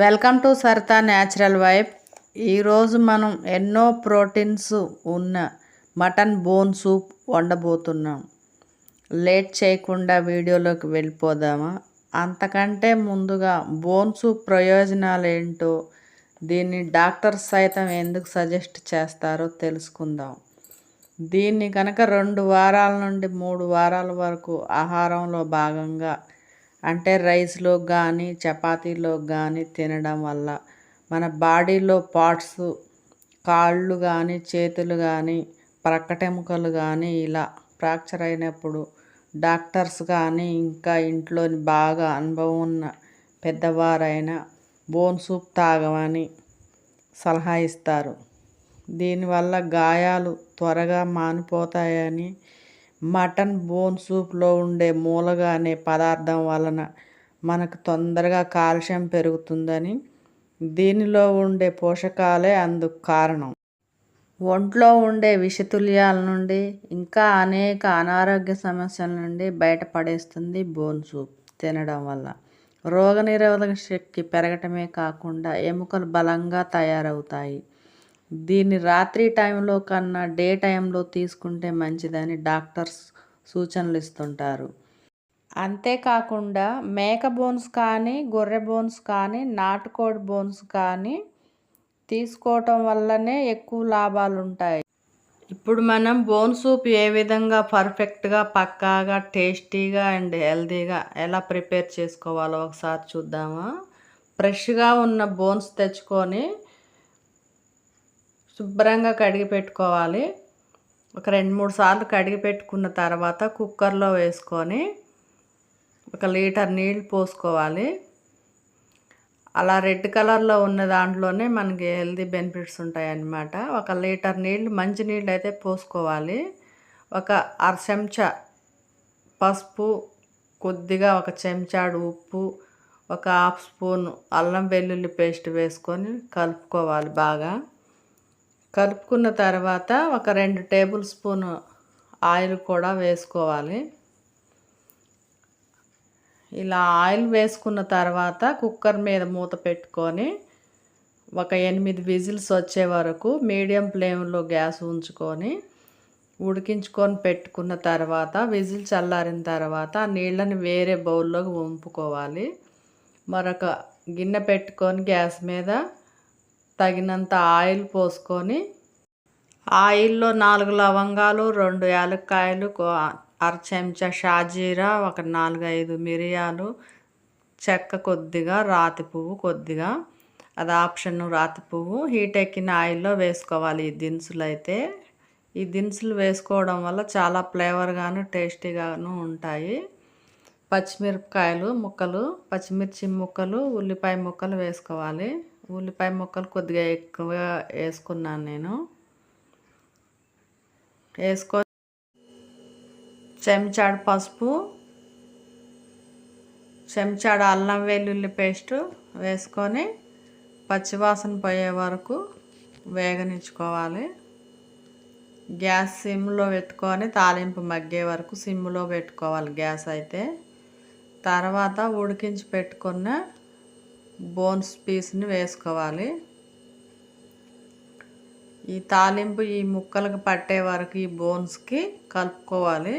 Welcome to Saritha natural wife ఈరోజు మనం ఎన్నో ప్రోటీన్స్ ఉన్న మటన్ బోన్ సూప్ వండబోతున్నాం. లేట్ చేయకుండా వీడియోలోకి వెళ్ళిపోదామా? అంతకంటే ముందుగా బోన్ సూప్ ప్రయోజనాలు ఏంటో దీన్ని డాక్టర్స్ సైతం ఎందుకు సజెస్ట్ చేస్తారో తెలుసుకుందాం. దీన్ని కనుక రెండు వారాల నుండి మూడు వారాల వరకు ఆహారంలో భాగంగా అంటే రైస్లో కానీ చపాతీలో కానీ తినడం వల్ల మన బాడీలో పార్ట్స్ కాళ్ళు కానీ చేతులు కానీ ప్రక్కటెముకలు కానీ ఇలా ఫ్రాక్చర్ అయినప్పుడు డాక్టర్స్ కానీ ఇంకా ఇంట్లోని బాగా అనుభవం ఉన్న పెద్దవారైన బోన్ సూప్ తాగమని సలహా ఇస్తారు. దీనివల్ల గాయాలు త్వరగా మానిపోతాయని మటన్ బోన్ సూప్లో ఉండే మూలగా అనే పదార్థం వలన మనకు తొందరగా కాల్షియం పెరుగుతుందని దీనిలో ఉండే పోషకాలే అందుకు కారణం. ఒంట్లో ఉండే విషతుల్యాల నుండి ఇంకా అనేక అనారోగ్య సమస్యల నుండి బయటపడేస్తుంది బోన్ సూప్ తినడం వల్ల. రోగనిరోధక శక్తి పెరగటమే కాకుండా ఎముకలు బలంగా తయారవుతాయి. దీన్ని రాత్రి టైంలో కన్నా డే టైంలో తీసుకుంటే మంచిదని డాక్టర్స్ సూచనలు ఇస్తుంటారు. అంతేకాకుండా మేక బోన్స్ కానీ గొర్రె బోన్స్ కానీ నాటుకోడి బోన్స్ కానీ తీసుకోవటం వల్లనే ఎక్కువ లాభాలు ఉంటాయి. ఇప్పుడు మనం బోన్ సూప్ ఏ విధంగా పర్ఫెక్ట్గా పక్కాగా టేస్టీగా అండ్ హెల్తీగా ఎలా ప్రిపేర్ చేసుకోవాలో ఒకసారి చూద్దామా? ఫ్రెష్గా ఉన్న బోన్స్ తెచ్చుకొని శుభ్రంగా కడిగి పెట్టుకోవాలి. ఒక రెండు మూడు సార్లు కడిగి పెట్టుకున్న తర్వాత కుక్కర్లో వేసుకొని ఒక లీటర్ నీళ్ళు పోసుకోవాలి. అలా రెడ్ కలర్లో ఉన్న దాంట్లోనే మనకి హెల్దీ బెనిఫిట్స్ ఉంటాయి అన్నమాట ఒక లీటర్ నీళ్ళు మంచి నీళ్ళు అయితే పోసుకోవాలి. ఒక అర చెంచా పసుపు కొద్దిగా ఒక చెంచాడు ఉప్పు ఒక హాఫ్ స్పూన్ అల్లం వెల్లుల్లి పేస్ట్ వేసుకొని కలుపుకోవాలి బాగా. కలుపుకున్న తర్వాత ఒక రెండు టేబుల్ స్పూన్ ఆయిల్ కూడా వేసుకోవాలి. ఇలా ఆయిల్ వేసుకున్న తర్వాత కుక్కర్ మీద మూత పెట్టుకొని ఒక ఎనిమిది విజిల్స్ వచ్చే వరకు మీడియం ఫ్లేమ్లో గ్యాస్ ఉంచుకొని ఉడికించుకొని పెట్టుకున్న తర్వాత విజిల్ చల్లారిన తర్వాత నీళ్ళని వేరే బౌల్లోకి వంపుకోవాలి. మరొక గిన్నె పెట్టుకొని గ్యాస్ మీద తగినంత ఆయిల్ పోసుకొని ఆయిల్లో నాలుగు లవంగాలు రెండు యాలక్కాయలు అర చెంచా షాజీరా ఒక నాలుగు ఐదు మిరియాలు చెక్క కొద్దిగా రాతి పువ్వు కొద్దిగా. అది ఆప్షన్ రాతి పువ్వు. హీట్ ఎక్కిన ఆయిల్లో వేసుకోవాలి ఈ దినుసులు అయితే ఈ దినుసులు వేసుకోవడం వల్ల చాలా ఫ్లేవర్గాను టేస్టీగాను ఉంటాయి. పచ్చిమిరపకాయలు ముక్కలు పచ్చిమిర్చి ముక్కలు ఉల్లిపాయ ముక్కలు వేసుకోవాలి. ఉల్లిపాయ ముక్కలు కొద్దిగా ఎక్కువగా వేసుకున్నాను నేను. వేసుకో చెంచాడు పసుపు చెంచాడు అల్లం వెల్లుల్లి పేస్ట్ వేసుకొని పచ్చివాసన పోయే వరకు వేగనిచ్చుకోవాలి. గ్యాస్ సిమ్లో పెట్టుకొని తాలింపు మగ్గే వరకు సిమ్లో పెట్టుకోవాలి గ్యాస్ అయితే. తర్వాత ఉడికించి పెట్టుకున్న బోన్స్ పీస్ని వేసుకోవాలి. ఈ తాలింపు ఈ ముక్కలకు పట్టే వరకు ఈ బోన్స్కి కలుపుకోవాలి.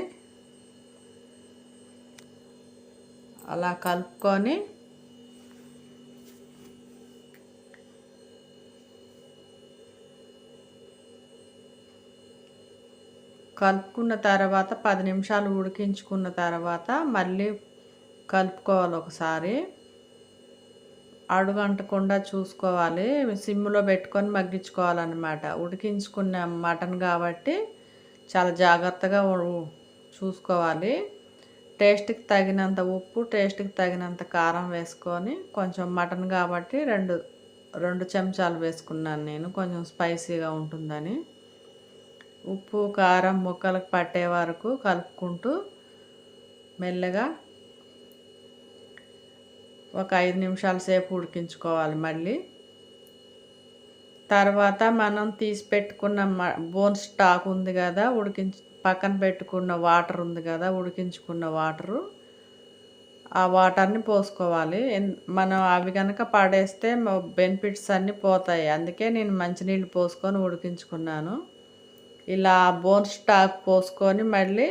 అలా కలుపుకొని కలుపుకున్న తర్వాత పది నిమిషాలు ఉడికించుకున్న తర్వాత మళ్ళీ కలుపుకోవాలి ఒకసారి. అడుగంటకుండా చూసుకోవాలి. సిమ్లో పెట్టుకొని మగ్గించుకోవాలన్నమాట. ఉడికించుకున్న మటన్ కాబట్టి చాలా జాగ్రత్తగా చూసుకోవాలి. టేస్ట్కి తగినంత ఉప్పు టేస్ట్కి తగినంత కారం వేసుకొని కొంచెం మటన్ కాబట్టి రెండు రెండు చెంచాలు వేసుకున్నాను నేను. కొంచెం స్పైసీగా ఉంటుందని. ఉప్పు కారం ముక్కలకు పట్టే వరకు కలుపుకుంటూ మెల్లగా ఒక ఐదు నిమిషాల సేపు ఉడికించుకోవాలి మళ్ళీ. తర్వాత మనం తీసి పెట్టుకున్న బోన్ స్టాక్ ఉంది కదా ఉడికించి పక్కన పెట్టుకున్న వాటర్ ఉంది కదా ఉడికించుకున్న వాటరు. ఆ వాటర్ని పోసుకోవాలి. మనం అవి కనుక పడేస్తే బెనిఫిట్స్ అన్నీ పోతాయి. అందుకే నేను మంచినీళ్ళు పోసుకొని ఉడికించుకున్నాను. ఇలా బోన్ స్టాక్ పోసుకొని మళ్ళీ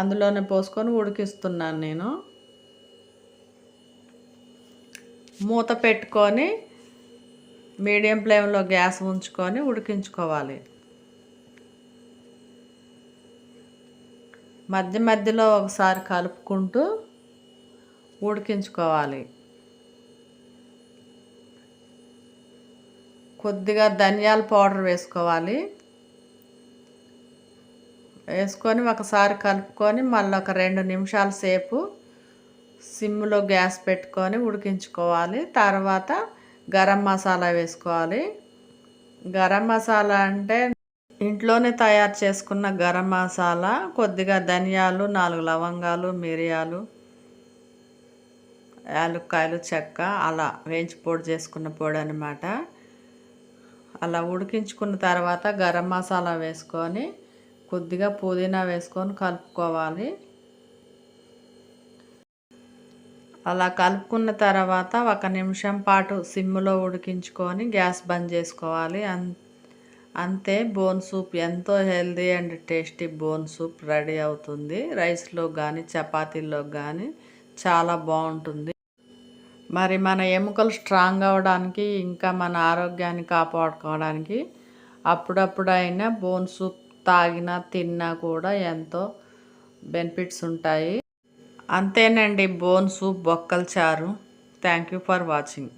అందులోనే పోసుకొని ఉడికిస్తున్నాను నేను. మూత పెట్టుకొని మీడియం ఫ్లేమ్లో గ్యాస్ ఉంచుకొని ఉడికించుకోవాలి. మధ్య మధ్యలో ఒకసారి కలుపుకుంటూ ఉడికించుకోవాలి. కొద్దిగా ధనియాల పౌడర్ వేసుకోవాలి. వేసుకొని ఒకసారి కలుపుకొని మళ్ళీ ఒక రెండు నిమిషాల సేపు సిమ్లో గ్యాస్ పెట్టుకొని ఉడికించుకోవాలి. తర్వాత గరం మసాలా వేసుకోవాలి. గరం మసాలా అంటే ఇంట్లోనే తయారు చేసుకున్న గరం మసాలా కొద్దిగా ధనియాలు నాలుగు లవంగాలు మిరియాలు యాలక్కాయలు చెక్క అలా వేయించి పొడి చేసుకున్న పొడి అనమాట అలా ఉడికించుకున్న తర్వాత గరం మసాలా వేసుకొని కొద్దిగా పుదీనా వేసుకొని కలుపుకోవాలి. అలా కలుపుకున్న తర్వాత ఒక నిమిషం పాటు సిమ్లో ఉడికించుకొని గ్యాస్ బంద్ చేసుకోవాలి. అన్ అంతే బోన్ సూప్ ఎంతో healthy and tasty bone soup ready అవుతుంది. రైస్లో కానీ చపాతీల్లో కానీ చాలా బాగుంటుంది. మరి మన ఎముకలు స్ట్రాంగ్ అవ్వడానికి ఇంకా మన ఆరోగ్యాన్ని కాపాడుకోవడానికి అప్పుడప్పుడైనా బోన్ సూప్ తాగినా తిన్నా కూడా ఎంతో బెనిఫిట్స్ ఉంటాయి. అంతేనండి బోన్ సూప్ బొక్కల చారు. Thank you for watching